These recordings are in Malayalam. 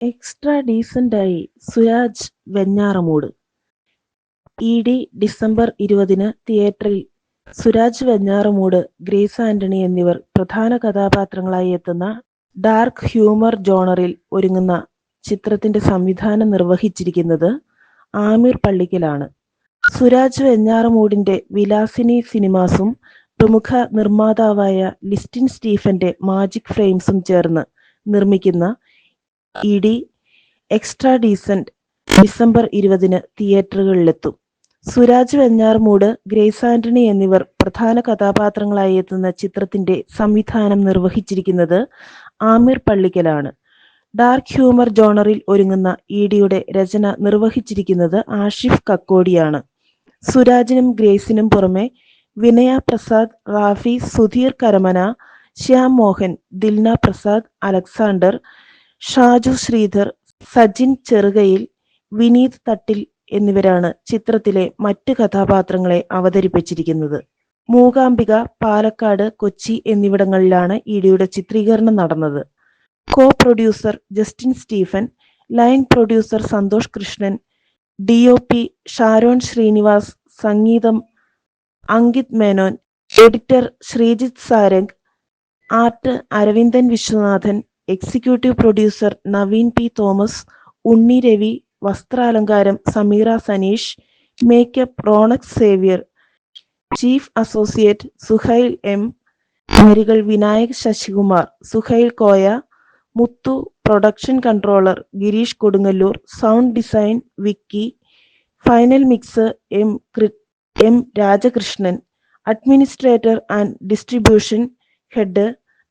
Extra ഡീസന്റായി Suraj Venjaramoodu. E D December ഇരുപതിന് തിയേറ്ററിൽ സുരാജ് വെഞ്ഞാറമൂട് ഗ്രേസ് ആന്റണി എന്നിവർ പ്രധാന കഥാപാത്രങ്ങളായി എത്തുന്ന ഡാർക്ക് ഹ്യൂമർ ജോണറിൽ ഒരുങ്ങുന്ന ചിത്രത്തിന്റെ സംവിധാനം നിർവഹിച്ചിരിക്കുന്നത് ആമിർ പള്ളിക്കലാണ്. സുരാജ് വെഞ്ഞാറമൂടിന്റെ വിലാസിനി സിനിമാസും പ്രമുഖ നിർമ്മാതാവായ ലിസ്റ്റിൻ സ്റ്റീഫന്റെ മാജിക് ഫ്രെയിംസും ചേർന്ന് നിർമ്മിക്കുന്ന E D extra decent December ഇരുപതിന് തിയേറ്ററുകളിലെത്തും. സുരാജ് വെഞ്ഞാർമൂട് ഗ്രേസ് ആന്റണി എന്നിവർ പ്രധാന കഥാപാത്രങ്ങളായി എത്തുന്ന ചിത്രത്തിന്റെ സംവിധാനം നിർവഹിച്ചിരിക്കുന്നത് ആമിർ പള്ളിക്കലാണ്. ഡാർക്ക് ഹ്യൂമർ ജോണറിൽ ഒരുങ്ങുന്ന ഇഡിയുടെ രചന നിർവഹിച്ചിരിക്കുന്നത് ആഷിഫ് കക്കോടിയാണ്. സുരാജിനും ഗ്രേസിനും പുറമെ വിനയ പ്രസാദ് റാഫി സുധീർ കരമന ശ്യാം മോഹൻ ദിൽന പ്രസാദ് അലക്സാണ്ടർ ഷാജു ശ്രീധർ സജിൻ ചെറുകയിൽ വിനീത് തട്ടിൽ എന്നിവരാണ് ചിത്രത്തിലെ മറ്റ് കഥാപാത്രങ്ങളെ അവതരിപ്പിച്ചിരിക്കുന്നത്. മൂകാംബിക പാലക്കാട് കൊച്ചി എന്നിവിടങ്ങളിലാണ് ഇഡിയുടെ ചിത്രീകരണം നടന്നത്. Co producer Justin Stephen line producer Santhosh Krishnan D O P Sharon Sreenivas സംഗീതം Ankit Menon editor Sreejith Sarang art Aravindan Viswanathan executive producer Naveen P Thomas Unni Ravi വസ്ത്രാലങ്കാരം Sameera Saneesh makeup Ronex Xavier chief associate Suhail M വരികൾ Vinayak Sasikumar Suhail Koya Muthu production controller Gireesh Kodungallur sound design Vicky final mix M M Rajakrishnan administrator and distribution head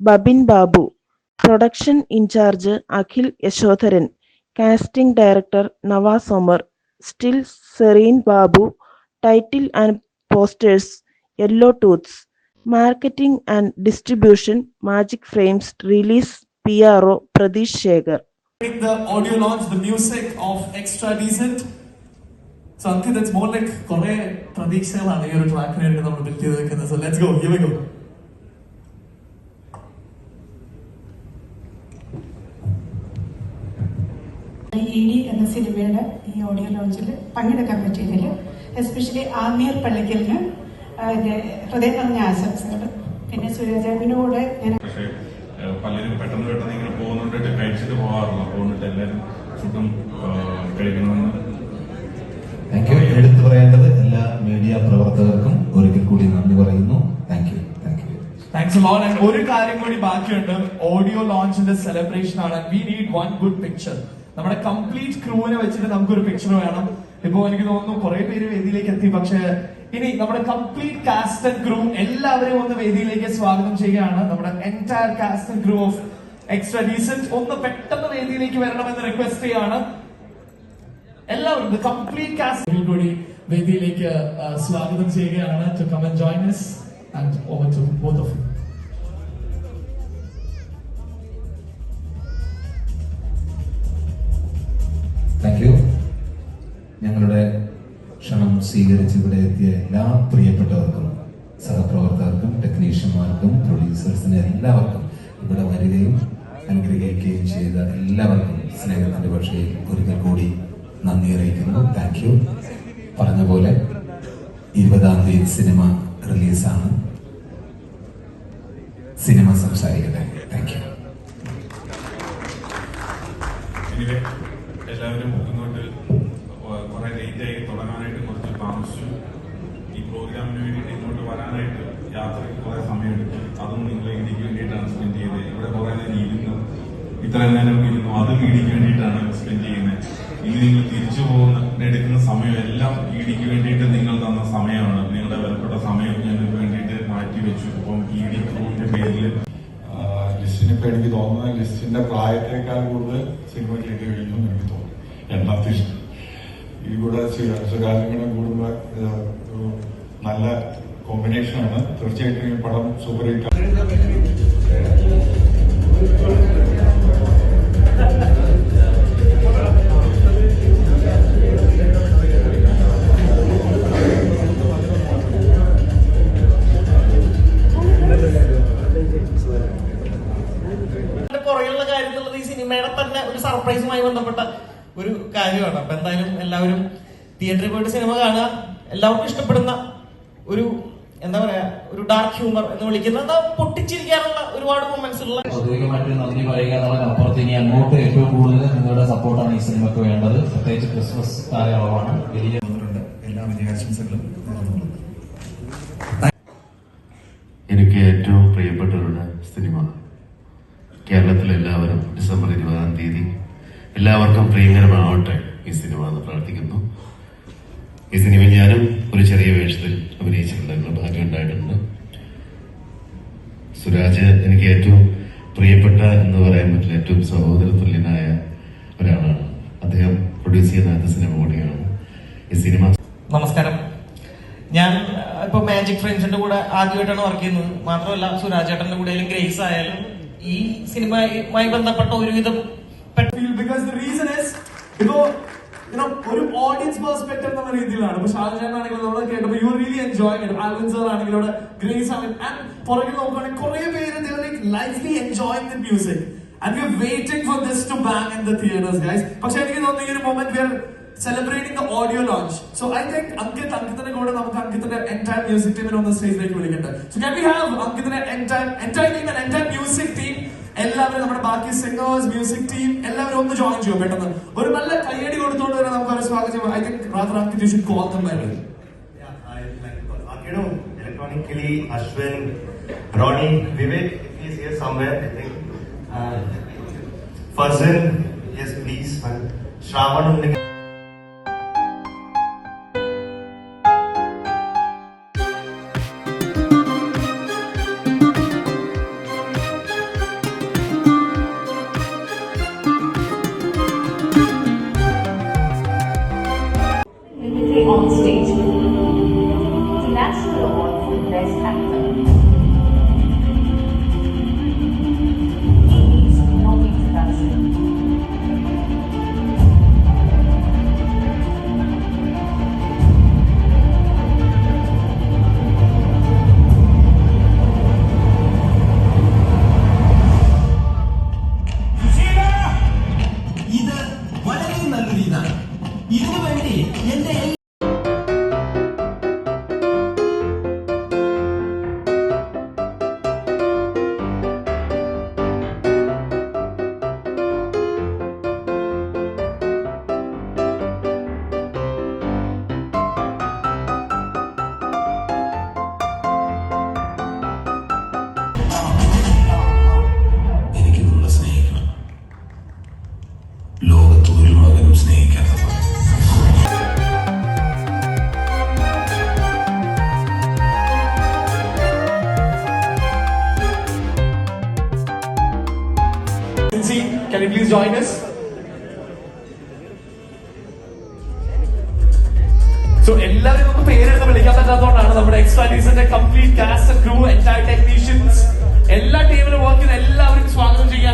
Babin Babu. Production in charge Akhil Yashodharan casting director Navas Omar still Sereen Babu title and posters yellow tooths marketing and distribution magic frames release P R O Pratheesh Sekhar. The audio launch, the music of Extra Decent. So Ankit, it's more like കുറെ പ്രതീക്ഷകളാണ് ഈ ഒരു ട്രാക്കിന് വേണ്ടി നമ്മൾ ബിൽഡ് ചെയ്ത് വെക്കുന്നത് സോ ഗോ ഇ ഡി എന്ന സിനിമയുടെ ഈ ഓഡിയോ ലോഞ്ചിൽ പങ്കെടുക്കാൻ പറ്റിയതിൽ എസ്പെഷ്യലി ആമീർ പള്ളിക്കലിന് അതിന്റെ ഹൃദയം നിറഞ്ഞ ആശംസകൾ പിന്നെ സുരേജാബിനോട് ഞാൻ പലരും പെട്ടെന്ന് പെട്ടെന്ന് ഇങ്ങനെ പോകുന്നുണ്ട് കഴിച്ചിട്ട് പോകാറില്ല പോകുന്നുണ്ട് എല്ലാവരും ഫുഡും കഴിക്കണമെന്ന്. താങ്ക് യു എടുത്തു പറയേണ്ടത് എല്ലാ മീഡിയ പ്രവർത്തകർക്കും ഒരിക്കൽ കൂടി നന്ദി പറയുന്നു. Thank you thanks loan and ഒരു കാര്യം കൂടി ബാക്കിയുണ്ട്. ഓഡിയോ ലോഞ്ചിന്റെ സെലിബ്രേഷൻ ആണ്. We need one good picture നമ്മുടെ കംപ്ലീറ്റ് ക്രൂവിനെ വെച്ചിട്ട് നമുക്കൊരു പിക്ചർ വേണം. ഇപ്പോ എനിക്ക് തോന്നുന്നു കുറെ പേര് വേദിയിലേക്ക് എത്തി. പക്ഷേ ഇനി നമ്മുടെ കംപ്ലീറ്റ് കാസ്റ്റ് ആൻഡ് ക്രൂ എല്ലാവരെയും ഒന്ന് വേദിയിലേക്ക് സ്വാഗതം ചെയ്യുകയാണ്. നമ്മുടെ entire cast and crew of extra decent ഒന്ന് പെട്ടെന്ന് വേദിയിലേക്ക് വരണമെന്ന് റിക്വസ്റ്റ് ചെയ്യാണ്. എല്ലാവരും കംപ്ലീറ്റ് കാസ്റ്റ് കൂടി വേദിയിലേക്ക് സ്വാഗതം ചെയ്യുകയാണ്. To come and join us and over to both of thank you ഞങ്ങളുടെ ക്ഷണം സ്വീകരിച്ച് ഇവിടെ എത്തിയ എല്ലാ പ്രിയപ്പെട്ടവർക്കും സഹപ്രവർത്തകർക്കും ടെക്നീഷ്യന്മാർക്കും പ്രൊഡ്യൂസേഴ്സിന് എല്ലാവർക്കും ഇവിടെ വരികയും അനുഗ്രഹിക്കുകയും ചെയ്ത എല്ലാവർക്കും സ്നേഹത്തിന്റെ പക്ഷേ ഒരിക്കൽ കൂടി നന്ദി അറിയിക്കുന്നു. താങ്ക് യു പറഞ്ഞ പോലെ ഇരുപതാം തീയതി സിനിമ റിലീസാണ്. സിനിമ സംസാരിക്കട്ടെ. താങ്ക് യു എല്ലാവരും ഇങ്ങോട്ട് കുറെ ലേറ്റ് ആയി തുടങ്ങാനായിട്ട് കുറച്ച് താമസിച്ചു. ഈ പ്രോഗ്രാമിന് വേണ്ടിയിട്ട് ഇങ്ങോട്ട് വരാനായിട്ട് യാത്രയ്ക്ക് കുറെ സമയമെടുത്തു. അതും നിങ്ങൾ ഇടിക്ക് വേണ്ടിയിട്ടാണ് സ്പെൻഡ് ചെയ്തത്. ഇവിടെ കുറെ നേരം ഇരുന്നു. ഇത്രയും നേരം ഇരുന്നു. അതും ഇടിക്ക് വേണ്ടിയിട്ടാണ് സ്പെൻഡ് ചെയ്യുന്നത്. ഇനി നിങ്ങൾ തിരിച്ചു പോകുന്ന എടുക്കുന്ന സമയം എല്ലാം ഇടിക്ക് വേണ്ടിയിട്ട് നിങ്ങൾ തന്ന സമയമാണ്. നിങ്ങളുടെ വിലപ്പെട്ട സമയം ഞാൻ വേണ്ടിയിട്ട് മാറ്റി വെച്ചു. അപ്പം ഇടി ക്രൂവിന്റെ പേരിൽ ലിസ്റ്റിന് ഇപ്പൊ എനിക്ക് തോന്നുന്നത് ലിസ്റ്റിന്റെ പ്രായത്തേക്കാൾ കൂടുതൽ സിനിമ ചെയ്ത് കഴിഞ്ഞു എനിക്ക് തോന്നുന്നു. എണ്ണത്തിൽ ഈ കൂടെ സുരാജും കൂടെ കൂടുമ്പോ ഇത് ഒരു നല്ല കോമ്പിനേഷനാണ് തീർച്ചയായിട്ടും ഈ പടം സൂപ്പർ ഹിറ്റ്. എല്ലാവരും തിയേറ്ററിൽ പോയിട്ട് സിനിമ കാണുക. എല്ലാവർക്കും ഇഷ്ടപ്പെടുന്ന ഒരു എന്താ പറയാ ഒരു ഡാർക്ക് ഹ്യൂമർ എന്ന് വിളിക്കുന്ന പൊട്ടിച്ചിരിക്കാനുള്ള ഒരുപാട് മൊമെന്റ്സ് ഉള്ള നന്ദി പറയുക എന്നുള്ളതിനപ്പുറത്ത് ഇനി അങ്ങോട്ട് ഏറ്റവും കൂടുതൽ നിങ്ങളുടെ സപ്പോർട്ടാണ് ഈ സിനിമയ്ക്ക് വേണ്ടത്. പ്രത്യേകിച്ച് ക്രിസ്മസ് കാലയളവാണ്. വലിയ എല്ലാ വിജയാശംസകളും നേരുന്നു എനിക്ക് ഏറ്റവും പ്രിയപ്പെട്ടവരുടെ സിനിമ കേരളത്തിലെ എല്ലാവരും ഡിസംബർ ഇരുപതാം തീയതി എല്ലാവർക്കും പ്രിയങ്കരമാവട്ടെ ഈ സിനിമ എന്ന് പ്രാർത്ഥിക്കുന്നു. ഈ സിനിമ ഞാനും ഒരു ചെറിയ വേഷത്തിൽ അഭിനയിച്ചിട്ടുണ്ടായിരുന്നു ഭാഗ്യം ഉണ്ടായിട്ടുണ്ട്. സുരാജ് എനിക്ക് ഏറ്റവും പ്രിയപ്പെട്ട എന്ന് പറയാൻ പറ്റില്ല. ഏറ്റവും സഹോദര തുല്യനായ ഒരാളാണ്. അദ്ദേഹം പ്രൊഡ്യൂസ് ചെയ്യുന്ന അത് സിനിമ കൂടിയാണ് ഈ സിനിമ. നമസ്കാരം. ഞാൻ ഇപ്പൊ മാജിക് ഫ്രണ്ട്സിന്റെ കൂടെ ആദ്യമായിട്ടാണ് വർക്ക് ചെയ്യുന്നത്. മാത്രമല്ല സുരാജ് ചേട്ടന്റെ കൂടെ ഗ്രേസ് ആയാലും ഈ സിനിമയുമായി ബന്ധപ്പെട്ട ഒരുവിധം പെട്ട ബിക്കോസ് ദ റീസൺ ഇസ് ഇപ്പോ ഒരു ഓഡിയൻസ് പെർസ്പെക്ടീവ് എന്ന രീതിയിലാണ്. ഇപ്പൊ ഷാജഹാൻ ആണെങ്കിലും നമ്മൾ കേട്ടപ്പോൾ you really enjoy it Alvin sir ആണെങ്കിലും ഇവിടെ ഗ്രേസ് ആണ് ആൻഡ് പുറകിൽ നോക്കുകയാണെങ്കിൽ കുറെ പേര് ലൈഫ്ലി enjoying the music and you waiting for this to bang in the theatres guys പക്ഷെ എനിക്ക് തോന്നുന്നു ഈ ഒരു moment we celebrating the audio launch so I think Ankit അങ്കിത്തിന്റെ കൂടെ നമുക്ക് അങ്കിത്തിന്റെ എന്റയർ മ്യൂസിക് ടീമിനെ ഒന്ന് സ്റ്റേജിലേക്ക് വിളിക്കട്ടെ. So can we have അങ്കിത്തിന്റെ entire entire team and entire music team എല്ലാവരും നമ്മുടെ ബാക്കി സിംഗേഴ്സ് മ്യൂസിക് ടീം എല്ലാവരും ഒന്ന് ജോയിൻ ചെയ്യും പെട്ടെന്ന് ഒരു നല്ല കയ്യടി കൊടുത്തോണ്ട് തന്നെ നമുക്ക് അവരെ സ്വാഗതം I think rather Ankit you should call them by uh, electronically, Ashwin, Ronnie, Vivek, here somewhere, I think. Uh, yes, please. Shravan, please join us? So എല്ലാവരും നമുക്ക് പേരെടുത്ത് വിളിക്കാൻ പറ്റാത്തതുകൊണ്ടാണ് നമ്മുടെ extra ലീസിന്റെ complete cast crew entire technicians എല്ലാ ടീമിലും വർക്ക് ചെയ്ത് എല്ലാവരും സ്വാഗതം ചെയ്യാൻ